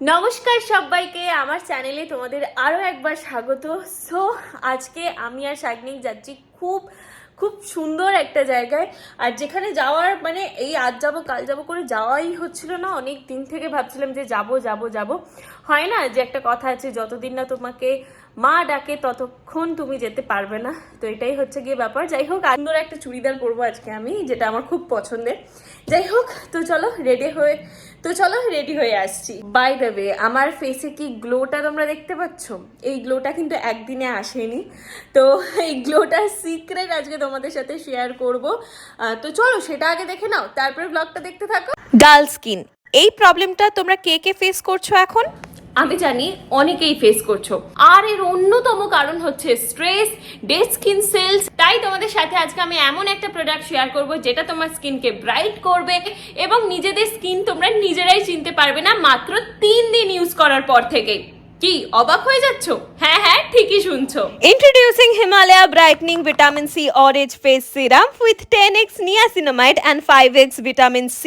নমস্কার সবাইকে, আমার চ্যানেলে তোমাদের আরও একবার স্বাগত। সো আজকে আমি আর শাগনিক যাচ্ছি খুব খুব সুন্দর একটা জায়গায়। আর যেখানে যাওয়ার মানে এই আজ যাব, কাল যাব করে যাওয়াই হচ্ছিল না। অনেক দিন থেকে ভাবছিলাম যে যাব যাব যাব। হয় না যে একটা কথা আছে, যতদিন না তোমাকে মা ডাকে ততক্ষণ তুমি যেতে পারবে না। তো এটাই হচ্ছে গিয়ে ব্যাপার। যাই হোক, সুন্দর একটা চুড়িদার পরবো আজকে আমি, যেটা আমার খুব পছন্দের। যাই হোক, তো চলো রেডি হয়ে, তো চলো রেডি হয়ে আসছি। বাই দ্য ওয়ে আমার ফেসে কি গ্লোটা তোমরা দেখতে পাচ্ছ? এই গ্লোটা কিন্তু একদিনে আসেনি। তো এই গ্লোটার সিক্রেট আজকে তোমাদের সাথে শেয়ার করব। তো চলো সেটা আগে দেখে নাও, তারপরে ব্লগটা দেখতে থাকো। ডাল স্কিন এই প্রবলেমটা তোমরা কে কে ফেস করছ এখন? আমি জানি অনেকেই ফেস করছ। আর এর অন্যতম কারণ হচ্ছে স্ট্রেস ডে স্কিন সেলস তাই তোমাদের সাথে আজকে আমি এমন একটা প্রোডাক্ট শেয়ার করব, যেটা তোমার স্কিনকে ব্রাইট করবে এবং নিজেদের স্কিন তোমরা নিজেরাই চিনতে পারবে না মাত্র তিন দিন ইউজ করার পর থেকে। কি, অবাক হয়ে যাচ্ছ? হ্যাঁ হ্যাঁ ঠিকই শুনছো। Introducing Introducing Himalaya Brightening Vitamin C Orange Face Serum with 10x niacinamide and 5x vitamin C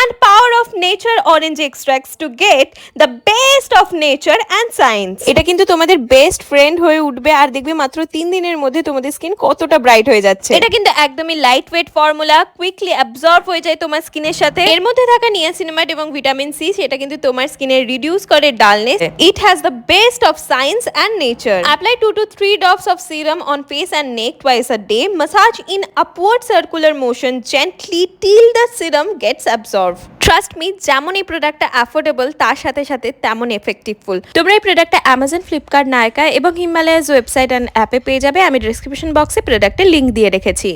and power of nature orange extracts to get the best of nature and science. এটা কিন্তু তোমাদের বেস্ট ফ্রেন্ড হয়ে উঠবে আর দেখবে মাত্র তিন দিনের মধ্যে তোমাদের স্কিন কতটা ব্রাইট হয়ে যাচ্ছে। এটা কিন্তু একদমই light weight formula quickly absorb হয়ে যায় তোমার স্কিনের সাথে। এর মধ্যে থাকা নিয়াসিনামাইড এবং ভিটামিন সি সেটা কিন্তু তোমার স্কিনে রিডিউস করে dullness it has the best of science and nature apply two to three drops of serum on face and neck twice a day massage in upward circular motion gently till the serum gets absorb trust me যেমন এই প্রোডাক্টটা affordable তার সাথে সাথে তেমন এফেক্টিভফুল তোমরা এই প্রোডাক্টটা অ্যামাজন ফ্লিপকার্ট নায়কা এবং হিমালয়াস ওয়েবসাইট অ্যান্ড অ্যাপে পেয়ে যাবে। আমি ডিসক্রিপশন বক্সে প্রোডাক্টের লিঙ্ক দিয়ে রেখেছি।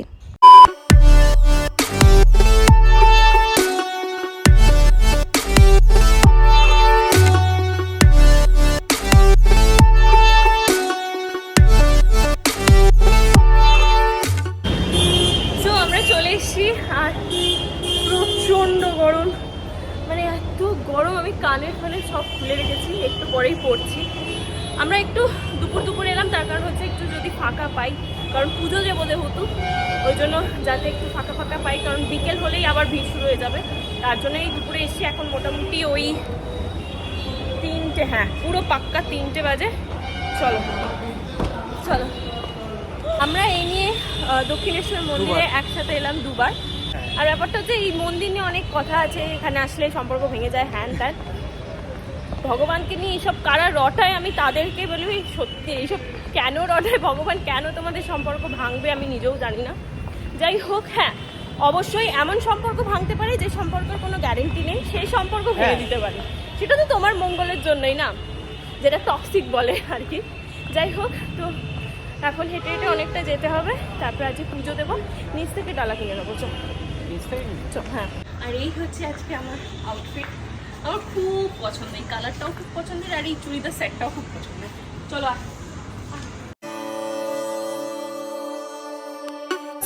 ওই জন্য যাতে একটু ফাঁকা ফাঁকা পাই কারণ বিকেল হলেই আবার ভিড় শুরু হয়ে যাবে। তার জন্যই দুপুরে এসেছি এখন মোটামুটি ওই তিনটে হ্যাঁ পুরো পাক্কা তিনটে বাজে। চলো চলো। আমরা এই নিয়ে দক্ষিণেশ্বর মন্দিরে একসাথে এলাম দুবার। আর ব্যাপারটা হচ্ছে এই মন্দির নিয়ে অনেক কথা আছে এখানে আসলে সম্পর্ক ভেঙে যায় হ্যান ত্যান ভগবানকে নিয়ে এইসব কারা রটায় আমি তাদেরকে বলি "এই সত্যি এইসব কেন রটায় ভগবান কেন তোমাদের সম্পর্ক ভাঙবে আমি নিজেও জানি না। যাই হোক হ্যাঁ অবশ্যই এমন সম্পর্ক ভাঙতে পারে যে সম্পর্কের কোনো গ্যারেন্টি নেই সেই সম্পর্ক ভেঙে দিতে পারে। সেটা তো তোমার মঙ্গলের জন্যই না যেটা টক্সিক বলে আর কি। যাই হোক তো এখন হেঁটে হেঁটে অনেকটা যেতে হবে তারপরে আজকে পুজো দেবো। নিচ থেকে ডালা কিনে নেব চল। চল হ্যাঁ। আর এই হচ্ছে আজকে আমার আউটফিট আমার খুব পছন্দ এই কালারটাও খুব পছন্দের আর এই চুড়িদার সেটটাও খুব পছন্দের। চলো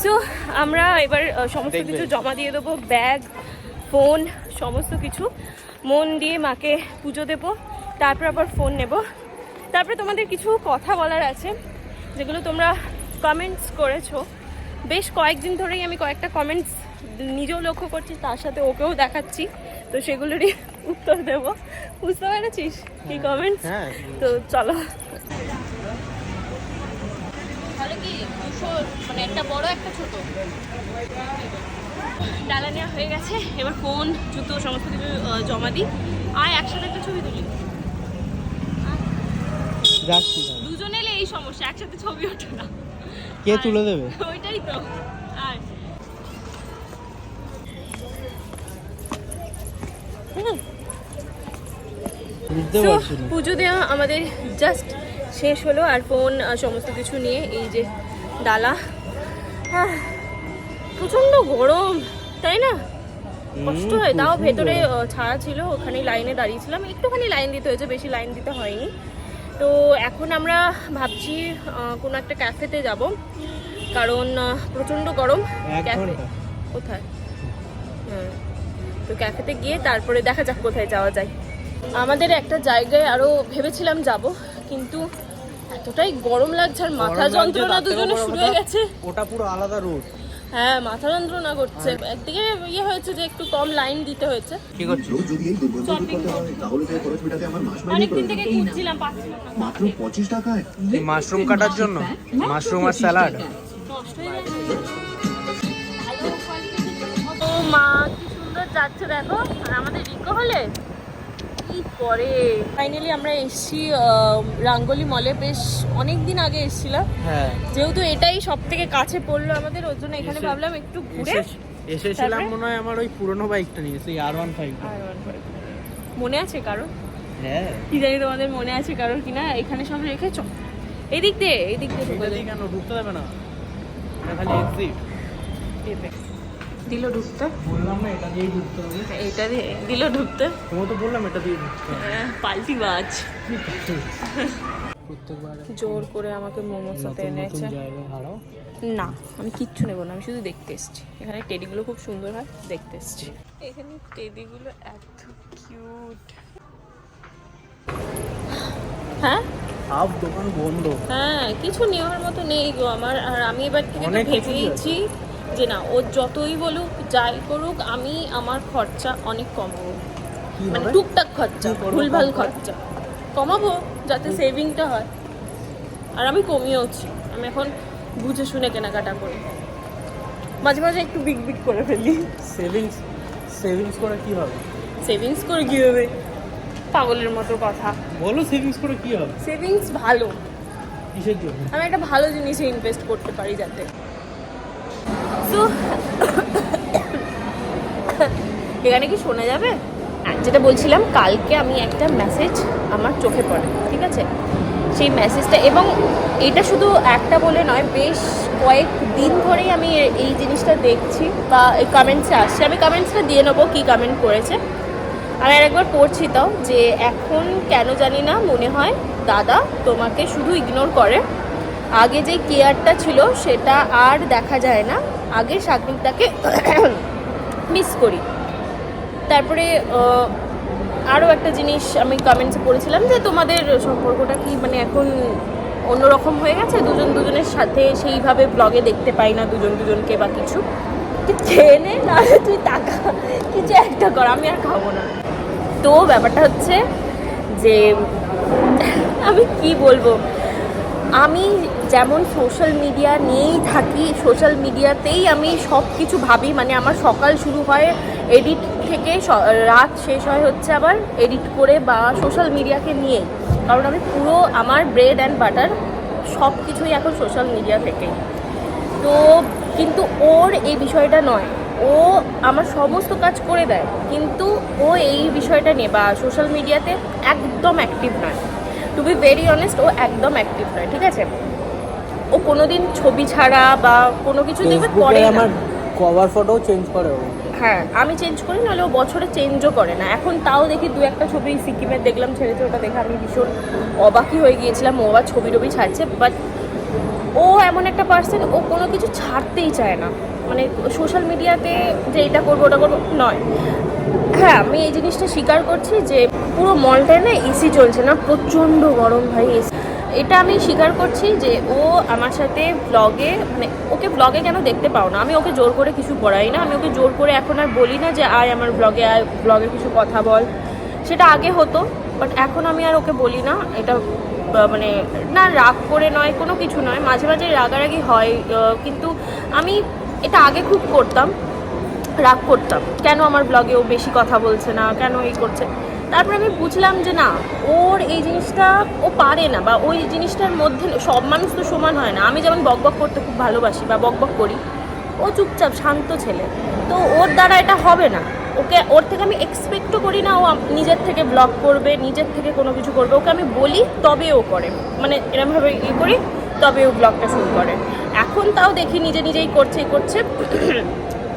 সো আমরা এবার সমস্ত কিছু জমা দিয়ে দেবো। ব্যাগ ফোন সমস্ত কিছু। মন দিয়ে মাকে পুজো দেব। তারপর আবার ফোন নেব। তারপরে তোমাদের কিছু কথা বলার আছে যেগুলো তোমরা কমেন্টস করেছ। বেশ কয়েকদিন ধরেই আমি কয়েকটা কমেন্টস নিজেও লক্ষ্য করছি তার সাথে ওকেও দেখাচ্ছি। তো সেগুলোরই উত্তর দেব। বুঝতে পেরেছিস? কি কমেন্টস হ্যাঁ। তো চলো তাহলে কি দুশো মানে একটা বড় একটা ছোট। ডালা নেওয়া হয়ে গেছে। এবার ফোন জুতো সমস্ত কিছু জমা দিই। আর একসাথে একটা ছবি তুলি। দুজন এলে এই সমস্যা একসাথে ছবি ওঠে না। কে তুলে দেবে? ওইটাই তো। আর পুজো দেওয়া আমাদের জাস্ট শেষ হলো আর ফোন সমস্ত কিছু নিয়ে এই যে ডালা। আহ, প্রচণ্ড গরম তাই না? কষ্ট হয়। তাও ভেতরে ছাড়া ছিল ওখানে লাইনে দাঁড়িয়েছিলাম। একটুখানি লাইন দিতে হয়েছে বেশি লাইন দিতে হয়নি। তো এখন আমরা ভাবছি কোনো একটা ক্যাফেতে যাব। কারণ প্রচণ্ড গরম। ক্যাফে কোথায়? হুম। তো ক্যাফেতে গিয়ে তারপরে দেখা যাক কোথায় যাওয়া যায়। আমাদের একটা জায়গায় আরও ভেবেছিলাম যাব কিন্তু এতটাই গরম লাগছে আর মাথা যন্ত্রণা দুজনে শুরু হয়ে গেছে। ওটা পুরো আলাদা রুট হ্যাঁ মাথা যন্ত্রণা করছে। একদিকে ইয়ে হয়েছে যে একটু কম লাইন দিতে হয়েছে। কি করছ? যদি এই দুর্গন্ধ করতে হয় তাহলে তো খরচ মেটাতে আমার মাস মাইনে অনেকদিন থেকে খুঁজছিলাম পাচ্ছিলাম না মাত্র পঁচিশ টাকায়? এই মাশরুম কাটার জন্য? মাশরুম আর স্যালাড? হয়ে ও মা কি সুন্দর যাচ্ছে দেখো। আর আমাদের রিকো হলে? করে ফাইনালি আমরা এসছি রাঙ্গলি মলে বেশ অনেক দিন আগে এসেছিলাম। হ্যাঁ। যেহেতু এটাই সব থেকে কাছে পড়ল আমাদের ওর জন্য এখানে ভাবলাম একটু ঘুরে এসেছিলাম মনে হয় আমার ওই পুরনো বাইকটা নিয়ে সেই আর ওয়ান ফাইভ মনে আছে কারও? হ্যাঁ। কি জানি তোমাদের মনে আছে কারোর কিনা এখানে সব রেখেছো? এদিক দিয়ে এদিক দিয়ে ঢুকতে দেবে না। খালি এক্সিট দিল ঢুকতে। বললাম না এটা দিয়েই ঢুকতে হবে। এটা দিয়ে দিল ঢুকতে। তোমাকে তো বললাম এটা দিয়ে ঢুকতে হ্যাঁ, পাল্টি বাজ। জোর করে আমাকে মোমোর সাথে এনেছে। না আমি কিচ্ছু নেব না আমি শুধু দেখতে এসেছি। এখানে টেডিগুলো খুব সুন্দর হয় দেখতে এসেছি। এখানে টেডিগুলো এত কিউট। হ্যাঁ? হাফ দোকান বন্ধ। হ্যাঁ কিছু নেওয়ার মতো নেই গো আমার আর আমি এবার থেকে ভেবেইছি যে না ও যতই বলুক যাই করুক আমি আমার খরচা অনেক কমাবো। মানে টুকটাক খরচা ভুলভাল খরচা। কমাবো যাতে সেভিংটা হয়। আর আমি কমিয়েওছি আমি এখন বুঝে শুনে কেনাকাটা করি। মাঝে মাঝে একটু বিগ বিগ করে ফেলি। সেভিংস সেভিংস করে কি হবে? সেভিংস করে কি হবে? পাগলের মতো কথা। বলো সেভিংস করে কি হবে? সেভিংস ভালো। কিসের জন্য? আমি একটা ভালো জিনিসে ইনভেস্ট করতে পারি যাতে। তো এখানে কি শোনা যাবে? যেটা বলছিলাম, কালকে আমি একটা মেসেজ আমার চোখে পড়ে, ঠিক আছে? সেই মেসেজটা এবং এটা শুধু একটা বলে নয়, বেশ কয়েক দিন ধরেই আমি এই জিনিসটা দেখছি বা এই কমেন্টসে আসছে। আমি কমেন্টসটা দিয়ে নেব কী কমেন্ট করেছে। আমি আর একবার পড়ছি তাও যে এখন কেন জানি না মনে হয় দাদা তোমাকে শুধু ইগনোর করে। আগে যে কেয়ারটা ছিল সেটা আর দেখা যায় না। আগে শাকনিকটাকে মিস করি। তারপরে আরও একটা জিনিস আমি কমেন্টসে পড়েছিলাম যে তোমাদের সম্পর্কটা কি মানে এখন অন্যরকম হয়ে গেছে? দুজন দুজনের সাথে সেইভাবে ব্লগে দেখতে পাই না দুজন দুজনকে বা কিছু। খেয়ে নে, তুই টাকা, কিছু একটা কর, আমি আর খাব না। তো ব্যাপারটা হচ্ছে যে, আমি কি বলব? আমি যেমন সোশ্যাল মিডিয়া নিয়েই থাকি সোশ্যাল মিডিয়াতেই আমি সব কিছু ভাবি। মানে আমার সকাল শুরু হয় এডিট থেকে রাত শেষ হয় হচ্ছে আবার এডিট করে বা সোশ্যাল মিডিয়াকে নিয়ে কারণ আমি পুরো আমার ব্রেড অ্যান্ড বাটার সব কিছুই এখন সোশ্যাল মিডিয়া থেকেই। তো কিন্তু ওর এই বিষয়টা নয়। ও আমার সমস্ত কাজ করে দেয়, কিন্তু ও এই বিষয়টা নিয়ে বা সোশ্যাল মিডিয়াতে একদম অ্যাক্টিভ নয়। টু বি ভেরি অনেস্ট ও একদম অ্যাক্টিভ নয়, ঠিক আছে? ও কোনোদিন ছবি ছাড়া বা কোনো কিছু দেখবে করে আমার কভার ফটো চেঞ্জ করে ও। হ্যাঁ আমি চেঞ্জ করি নাহলে ও বছরে চেঞ্জও করে না। এখন তাও দেখি দু একটা ছবি সিকিমের দেখলাম ছেড়েছে ওটা দেখে আমি ভীষণ অবাকই হয়ে গিয়েছিলাম ও আবার ছবি টবি ছাড়ছে। বাট ও এমন একটা পার্সন ও কোনো কিছু ছাড়তেই চায় না। মানে সোশ্যাল মিডিয়াতে যে এটা করব ওটা করব নয়। হ্যাঁ আমি এই জিনিসটা স্বীকার করছি যে পুরো মলটায় না এসি চলছে না প্রচণ্ড গরম ভাই এসি এটা আমি স্বীকার করছি যে ও আমার সাথে ব্লগে মানে ওকে ব্লগে কেন দেখতে পাও না আমি ওকে জোর করে কিছু করাই না। আমি ওকে জোর করে এখন আর বলি না যে আয় আমার ব্লগে আয় ব্লগে কিছু কথা বল। সেটা আগে হতো বাট এখন আমি আর ওকে বলি না। এটা মানে না রাগ করে নয়, কোনো কিছু নয়। মাঝে মাঝে রাগারাগি হয় কিন্তু আমি এটা আগে খুব করতাম, রাগ করতাম। কেন আমার ব্লগে ও বেশি কথা বলছে না? কেন এই করছে? তারপরে আমি বুঝলাম যে না, ওর এই জিনিসটা ও পারে না বা ওই জিনিসটার মধ্যে সব মানুষ তো সমান হয় না। আমি যেমন বকবক করতে খুব ভালোবাসি বা বকবক করি, ও চুপচাপ শান্ত ছেলে। তো ওর দ্বারা এটা হবে না। ওকে, ওর থেকে আমি এক্সপেক্টও করি না ও নিজের থেকে ব্লগ করবে, নিজের থেকে কোনো কিছু করবে। ওকে আমি বলি তবে ও করে। মানে এরমভাবে ই করি, তবে ও ব্লগটা শুরু করে। এখন তাও দেখি নিজে নিজেই করছে করছে।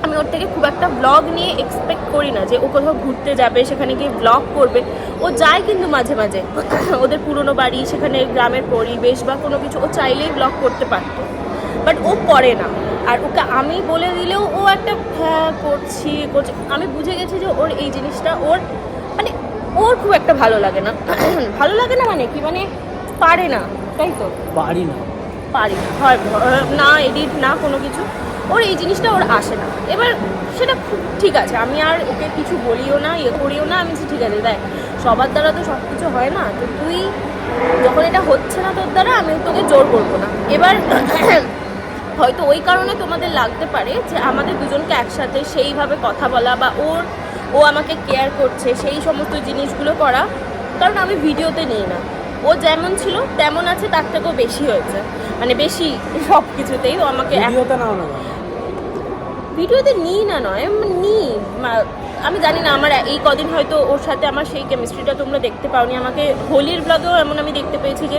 আমি ওর থেকে খুব একটা ব্লগ নিয়ে এক্সপেক্ট করি না যে ও কোথাও ঘুরতে যাবে সেখানে গিয়ে ব্লগ করবে। ও যায় কিন্তু মাঝে মাঝে। ওদের পুরনো বাড়ি সেখানে গ্রামের পরিবেশ বা কোনো কিছু ও চাইলেই ব্লগ করতে পারতো। বাট ও করে না। আর ওকে আমি বলে দিলেও ও একটা হ্যাঁ করছি করছি। আমি বুঝে গেছি যে ওর এই জিনিসটা ওর মানে ওর খুব একটা ভালো লাগে না। ভালো লাগে না মানে কি? মানে পারে না তাই তো? পারি না। পারি না। হয় না এডিট না কোনো কিছু। ওর এই জিনিসটা ওর আসে না। এবার সেটা খুব- ঠিক আছে, আমি আর ওকে কিছু বলিও না ইয়ে করিও না, আমি ঠিক আছে, দেখ, সবার দ্বারা তো সব কিছু হয় না, তো তুই যখন এটা হচ্ছে না তোর দ্বারা, আমি তোকে জোর করব না। এবার হয়তো ওই কারণে তোমাদের লাগতে পারে যে আমাদের দুজনকে একসাথে সেইভাবে কথা বলা বা ওর, ও আমাকে কেয়ার করছে, সেই সমস্ত জিনিসগুলো করা, কারণ আমি ভিডিওতে নিই না। ও যেমন ছিল, তেমন আছে, তার থেকেও বেশি হয়েছে। মানে বেশি সব কিছুতেই ও আমাকে ভিডিওতে নিই না নয় নিই। আমি জানি না আমার এই কদিন হয়তো ওর সাথে আমার সেই কেমিস্ট্রিটা তোমরা দেখতে পাওনি। আমাকে হোলির ব্লগেও এমন আমি দেখতে পেয়েছি যে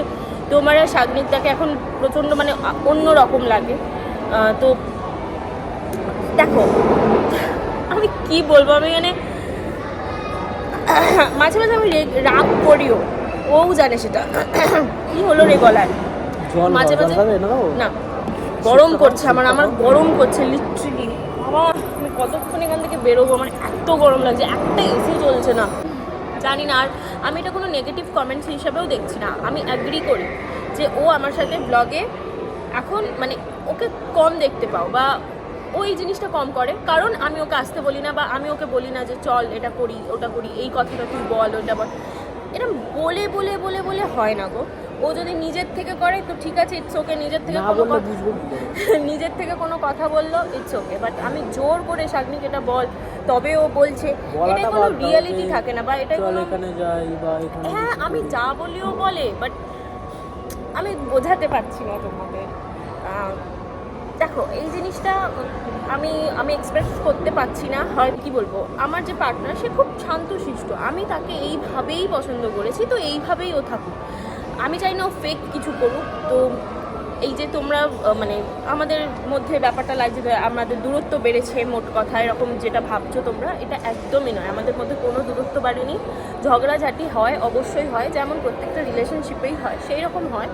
তোমার আর সাগনিকটাকে এখন প্রচণ্ড মানে অন্য রকম লাগে। তো দেখো আমি কি বলব? আমি মানে মাঝে মাঝে আমি রাগ করিও। ও জানে সেটা। কি হলো রে গলায়? মাঝে মাঝে? না গরম করছে আমার আমার গরম করছে লিটারেলি বাবা আমি কতক্ষণ এখান থেকে বেরোবো? আমার এত গরম লাগছে, একটা এসি চলছে না। জানি না, আর আমি এটা কোনো নেগেটিভ কমেন্টস হিসাবেও দেখছি না। আমি অ্যাগ্রি করি যে ও আমার সাথে ব্লগে এখন মানে ওকে কম দেখতে পাও বা ওই জিনিসটা কম করে। কারণ আমি ওকে আসতে বলি না বা আমি ওকে বলি না যে চল এটা করি, ওটা করি, এই কথাটা তুই বল ওটা বল। এটা বলে বলে বলে বলে হয় না গো। ও যদি নিজের থেকে করে তো ঠিক আছে ইটস ওকে নিজের থেকে কোনো কথা-? নিজের থেকে কোনো কথা বলল ইটস ওকে বাট আমি জোর করে শাগনিক এটা বল তবে ও বলছে এটাই কোনো রিয়েলিটি থাকে না বা এটাই কোনো এখানে যাই বা এখানে হ্যাঁ আমি যা বলিও বলে বাট আমি বোঝাতে পারছি না তোমাদের। দেখো এই জিনিসটা আমি আমি এক্সপ্রেস করতে পারছি না হয় কি বলব আমার যে পার্টনার সে খুব শান্তশিষ্ট আমি তাকে এইভাবেই পছন্দ করেছি তো এইভাবেই ও থাকুক। আমি চাই না ও ফেক কিছু করুক। তো এই যে তোমরা মানে আমাদের মধ্যে ব্যাপারটা লাগছে আমাদের দূরত্ব বেড়েছে মোট কথা, এরকম যেটা ভাবছ তোমরা, এটা একদমই নয়। আমাদের মধ্যে কোনো দূরত্ব বাড়েনি। ঝগড়াঝাটি হয়, অবশ্যই হয়, যেমন প্রত্যেকটা রিলেশনশিপেই হয় সেই রকম হয়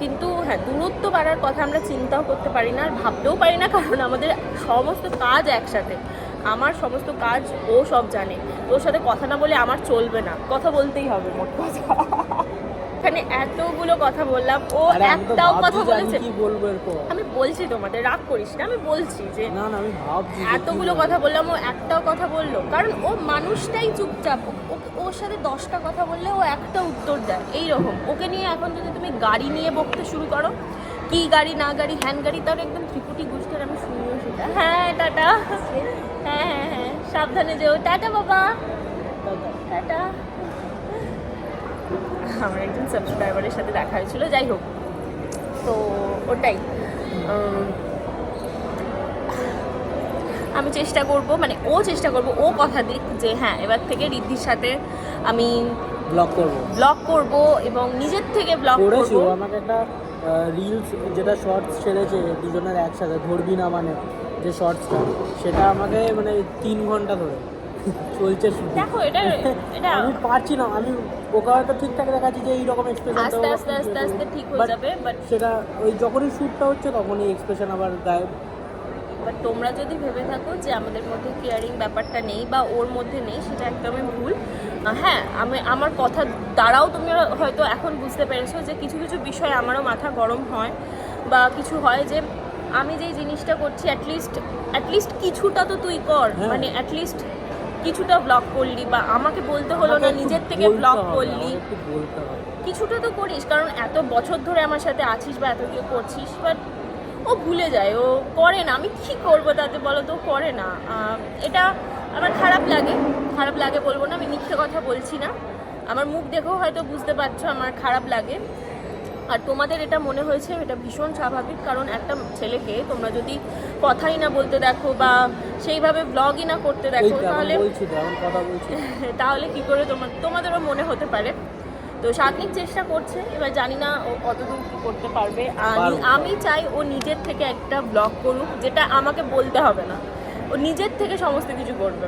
কিন্তু হ্যাঁ দূরত্ব বাড়ার কথা আমরা চিন্তাও করতে পারি না, আর ভাবতেও পারি না, কারণ আমাদের সমস্ত কাজ একসাথে। আমার সমস্ত কাজ ও সব জানে। ওর সাথে কথা না বলে আমার চলবে না। কথা বলতেই হবে মোট কথা। এখানে এতগুলো কথা বললাম। ও একটাও কথা বলেছে। কি বলব এরপর? আমি বলছি তোমাদের রাগ করিস না আমি বলছি যে না না আমি ভাবছি এতগুলো কথা বললাম ও একটাও কথা বলল। কারণ ও মানুষটাই চুপচাপ ওর সাথে দশটা কথা বললে ও একটা উত্তর দেয়। এই রকম ওকে নিয়ে এখন যদি তুমি গাড়ি নিয়ে বকতে শুরু করো কি গাড়ি না গাড়ি হ্যান গাড়ি তার একদম ত্রিপুটি গুষ্টের আমি শুনিও সেটা। হ্যাঁ টাটা। হ্যাঁ হ্যাঁ হ্যাঁ সাবধানে যেও। টাটা বাবা। টাটা। আমার একজন সাবস্ক্রাইবারের সাথে দেখা হয়েছিল যাই হোক। তো ওটাই। আমি চেষ্টা করব মানে ও চেষ্টা করব ও কথা দিক যে হ্যাঁ এবার থেকে রিদ্ধির সাথে আমি ব্লগ করব। ব্লগ করব এবং নিজের থেকে ব্লগ করব। আমাকে একটা রিলস যেটা শর্টস ছেড়েছে দুজনের একসাথে ধরবি না মানে যে শর্টসটা সেটা আমাকে মানে তিন ঘণ্টা ধরে। চলছে দেখো এটা এটা আমি পারছি না আমি ওকে হয়তো ঠিকঠাক দেখাচ্ছি যে এইরকম এক্সপ্রেশন আস্তে আস্তে আস্তে আস্তে ঠিক হয়ে যাবে বাট সেটা ওই যখনই শ্যুটটা হচ্ছে তখনই এক্সপ্রেশন আবার গায়েব। বাট তোমরা যদি ভেবে থাকো যে আমাদের মধ্যে কেয়ারিং ব্যাপারটা নেই বা ওর মধ্যে নেই সেটা একদমই ভুল। হ্যাঁ আমি আমার কথা দ্বারাও তোমরা হয়তো এখন বুঝতে পেরেছ যে কিছু কিছু বিষয় আমারও মাথা গরম হয় বা কিছু হয় যে আমি যেই জিনিসটা করছি অ্যাটলিস্ট অ্যাটলিস্ট কিছুটা তো তুই কর। হ্যাঁ। মানে অ্যাটলিস্ট কিছুটা ব্লগ করলি বা আমাকে বলতে হলো না নিজের থেকে ব্লগ করলি। কিছুটা তো করিস কারণ এত বছর ধরে আমার সাথে আছিস বা এত কিছু করছিস বাট ও ভুলে যায় ও করে না। আমি কি করব তাতে বলো তো করে না। এটা আমার খারাপ লাগে খারাপ লাগে বলব না আমি মিথ্যে কথা বলছি না। আমার মুখ দেখেও হয়তো বুঝতে পারছ আমার খারাপ লাগে। আর তোমাদের এটা মনে হয়েছে এটা ভীষণ স্বাভাবিক কারণ একটা ছেলেকে তোমরা যদি কথাই না বলতে দেখো বা সেইভাবে ব্লগই না করতে দেখো তাহলে তাহলে কি করে তোমার তোমাদেরও মনে হতে পারে। তো শাকনিক চেষ্টা করছে এবার জানি না ও কতদূর কি করতে পারবে। আর আমি চাই ও নিজের থেকে একটা ব্লগ করুক যেটা আমাকে বলতে হবে না। ও নিজের থেকে সমস্ত কিছু করবে।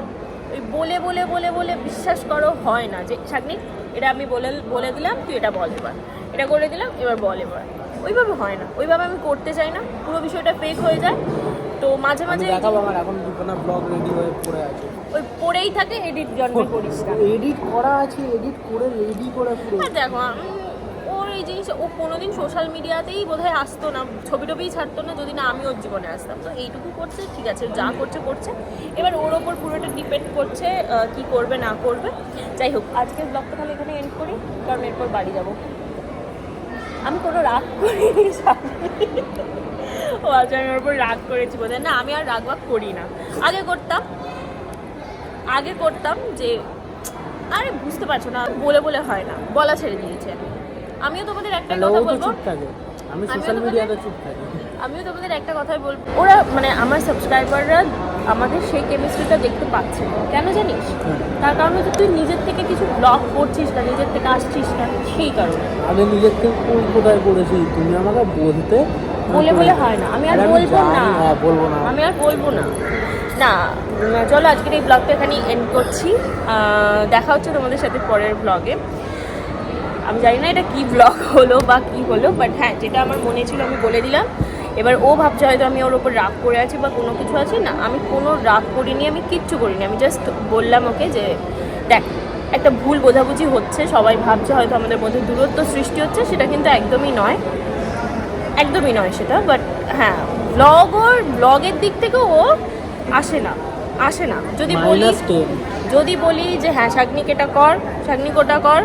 ওই বলে বলে বলে বলে বিশ্বাস করো হয় না। যে শাকনিক এটা আমি বলে বলে দিলাম তুই এটা বল এবার। এটা করে দিলাম এবার বল এবার। ওইভাবে হয় না ওইভাবে আমি করতে চাই না পুরো বিষয়টা ফেক হয়ে যায়। তো মাঝে মাঝে দেখাবো আমার এখন দুখানা ব্লগ রেডি হয়ে পড়ে আছে। ওই পড়েই থাকে এডিট জন্মে করিস না। এডিট করা আছে এডিট করে রেডি করে পুরো। দেখো ওর এই জিনিস ও কোনোদিন সোশ্যাল মিডিয়াতেই বোধহয় আসতো না ছবি টবিই ছাড়তো না যদি না আমি ওর জীবনে আসতাম। তো এইটুকু করছে ঠিক আছে যা করছে করছে। এবার ওর ওপর পুরোটা ডিপেন্ড করছে কি করবে না করবে। যাই হোক আজকের ব্লগটা তাহলে এখানে এন্ড করি কারণ এরপর বাড়ি যাব। আমি কোনো রাগ করিনি। ও আজ আমি ওর উপর রাগ করেছি বোধহয় না আমি আর রাগ বাগ করি না। আগে করতাম। আগে করতাম যে আরে বুঝতে পারছ না বলে বলে হয় না। বলা ছেড়ে দিয়েছে। আমিও তোমাদের একটা কথা বলব। আমি সোশ্যাল মিডিয়াতে চুপ থাকি। আমিও তোমাদের একটা কথাই বলব। ওরা মানে আমার সাবস্ক্রাইবাররা আমাদের সেই কেমিস্ট্রিটা দেখতে পাচ্ছে না কেন জানিস? হ্যাঁ। তার কারণ হচ্ছে তুই নিজের থেকে কিছু ব্লগ করছিস না নিজের থেকে আসছিস না সেই কারণে। আমি নিজের থেকে কোন কোথায় করেছি তুমি আমাকে বলতে বলে বলে হয় না আমি আর বলব না। হ্যাঁ, বলব না। আমি আর বলব না। না চলো আজকের এই ব্লগটা এখানেই এন্ড করছি। দেখা হচ্ছে তোমাদের সাথে পরের ব্লগে আমি জানি না এটা কি ব্লগ হলো বা কি হলো বাট হ্যাঁ যেটা আমার মনে ছিল আমি বলে দিলাম। এবার ও ভাবছে হয়তো আমি ওর ওপর রাগ করে আছি বা কোনো কিছু আছে না আমি কোনো রাগ করিনি আমি কিচ্ছু করিনি। আমি জাস্ট বললাম ওকে যে দেখ একটা ভুল বোঝাবুঝি হচ্ছে সবাই ভাবছে হয়তো আমাদের মধ্যে দূরত্ব সৃষ্টি হচ্ছে সেটা কিন্তু একদমই নয়। একদমই নয় সেটা বাট হ্যাঁ ব্লগ ওর ব্লগের দিক থেকে ও আসে না আসে না। যদি বলি যদি বলি যে হ্যাঁ শাগনিক এটা কর শাগনিক ওটা কর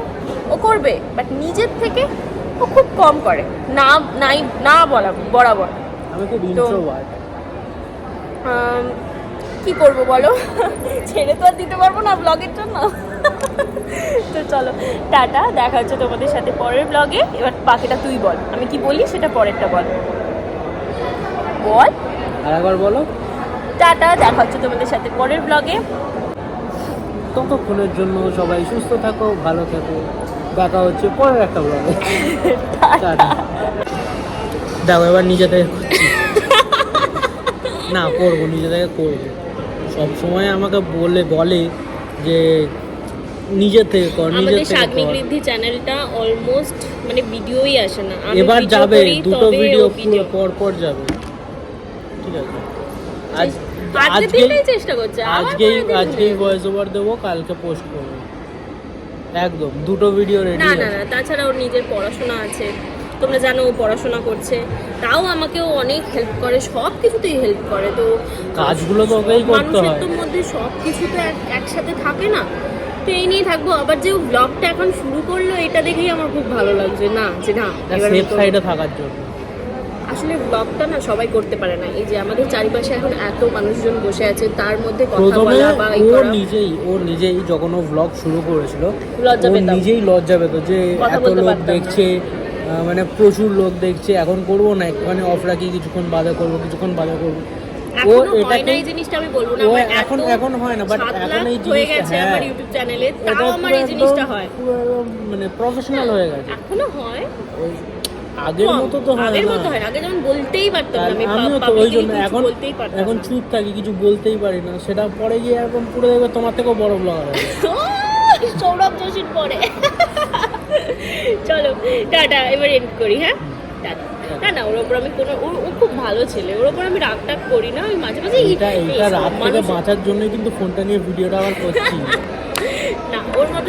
ও করবে বাট নিজের থেকে ও খুব কম করে। না নাই না বলা বরাবর। আমি খুব তো- ইন্ট্রোভার্ট আম, কি করব বলো? ছেড়ে তো আর দিতে পারব না ব্লগের জন্য। তো চলো টাটা দেখা হচ্ছে তোমাদের সাথে পরের ব্লগে এবার বাকিটা তুই বল। আমি কি বলি সেটা পরেরটা বল। বল। আর একবার বলো। টাটা দেখা হচ্ছে তোমাদের সাথে পরের ব্লগে ততক্ষণের জন্য সবাই সুস্থ থাকো ভালো থাকো। দেখা হচ্ছে পরের একটা ব্লগে দেখো এবার নিজে থেকে না করব নিজে থেকে করব। সব সময় আমাকে বলে বলে যে নিজে থেকে কর নিজে থেকে শাগনিক বৃদ্ধি চ্যানেলটা অলমোস্ট মানে ভিডিওই আসে না। এবার যাবে দুটো ভিডিও video। পর পর যাবে। ঠিক আছে। আজ আজকে চেষ্টা করছে আজকেই আজকেই ভয়েস ওভার দেবো কালকে পোস্ট করব। একদম দুটো ভিডিও রেডি না না না তাছাড়া ওর নিজের পড়াশোনা আছে। তোমরা জানো ও পড়াশোনা করছে। তাও আমাকে অনেক হেল্প করে সব কিছুতেই হেল্প করে। তো কাজগুলো তো ওকেই করতে মানুষের হয় তো মধ্যে সব কিছু তো এক- একসাথে থাকে না। তো এই নিয়ে থাকব। আবার যে ব্লগটা এখন শুরু করল এটা দেখেই আমার খুব ভালো লাগছে। না যে না সেফ সাইডে থাকার জন্য। আসলে ব্লগটা না সবাই করতে পারে না। এই যে আমাদের চারিপাশে এখন এত মানুষজন বসে আছে তার মধ্যে কথা বলা বা ও নিজেই ও নিজেই যখন ও ব্লগ শুরু করেছিল লজ্জা ও পেতাম। নিজেই লজ্জা পেত যে এত লোক দেখছে মানে প্রচুর লোক দেখছে এখন করব না মানে অফ রাখি কিছুক্ষণ বাদে করব কিছুক্ষণ বাদে করব। ও এটাকে এই জিনিসটা আমি বলব না এখন- এখন হয় না, সাত এখন এই হয়ে জিনিসটা, গেছে হ্যাঁ। আমার ইউটিউব চ্যানেলে এটা তাও আমার এই জিনিসটা হয়। মানে প্রফেশনাল হয়ে গেছে। এখনও হয়। আগের মতো তো হয় আগের না। মতো হয় আগে যেমন বলতেই পারতাম আমি আমিও তো ওই জন্য এখন বলতেই পারতাম এখন চুপ থাকি কিছু বলতেই পারি না। সেটা পরে গিয়ে একদম পুরো দেখবে তোমার থেকেও বড় ব্লগার হবে সৌরভ যোশীর পরে। চলো টাটা এবার এন্ড করি হ্যাঁ? টাটা। না না ওর ওপর আমি কোনো ও খুব ভালো ছেলে। ওর ওপর আমি রাগ টাগ করি না আমি মাঝে মাঝে এই এইটা থেকে বাঁচার জন্যই কিন্তু ফোনটা নিয়ে ভিডিওটা আবার করছি।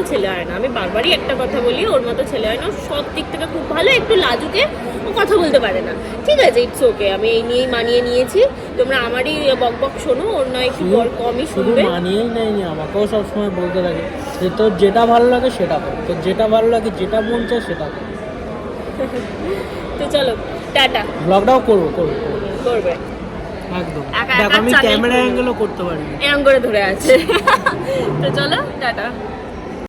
মতো ছেলে হয় না। আমি বারবারই একটা কথা বলি ওর মতো ছেলে হয় না। সব দিক থেকে খুব ভালো একটু লাজুকে ও কথা বলতে পারে না। ঠিক আছে ইটস ওকে আমি এই নিয়েই মানিয়ে নিয়েছি। তোমরা আমারই বক বক শোনো ওর নয় একটু বড় কমই শুনবে। মানিয়েই নেয়নি আমাকেও সবসময় বলতে থাকে যে তোর যেটা ভালো লাগে সেটা কর তোর যেটা ভালো লাগে যেটা মন চায় সেটা কর। তো চলো টাটা। ব্লগটাও করব করব করব। একদম। আমি ক্যামেরা অ্যাঙ্গেলও করতে পারি করে ধরে আছে। তো চলো টাটা।